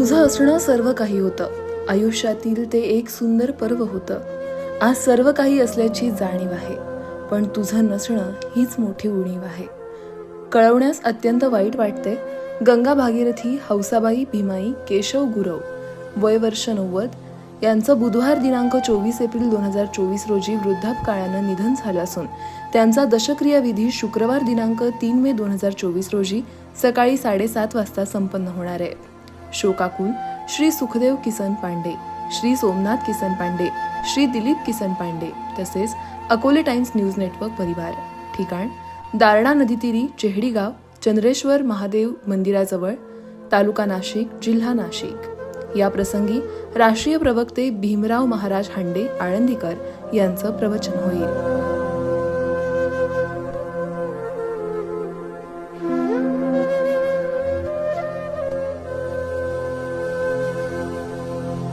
तुझं असणं सर्व काही होतं. आयुष्यातील ते एक सुंदर पर्व होतं. आज सर्व काही असल्याची जाणीव आहे पण तुझं नसणं हीच मोठी उणीव आहे. कळवण्यास अत्यंत वाईट वाटते. गंगा भागीरथी हौसाबाई भीमाई केशव गुरव वय वर्ष नव्वद यांचं बुधवार दिनांक चोवीस एप्रिल दोन हजार चोवीस रोजी वृद्धापकाळानं निधन झालं असून त्यांचा दशक्रियाविधी शुक्रवार दिनांक तीन मे दोन हजार चोवीस रोजी सकाळी साडेसात वाजता संपन्न होणार आहे. शोकाकुल श्री सुखदेव किसन पांडे श्री सोमनाथ किसन पांडे श्री दिलीप किसन पांडे तसेच अकोले टाइम्स न्यूज नेटवर्क परिवार. ठिकाण दारणा नदीतीरी चेहडी गाव चंद्रेश्वर महादेव मंदिराजवळ तालुका नाशिक जिल्हा नाशिक. या प्रसंगी राष्ट्रीय प्रवक्ते भीमराव महाराज हांडे आळंदीकर यांचं प्रवचन होईल.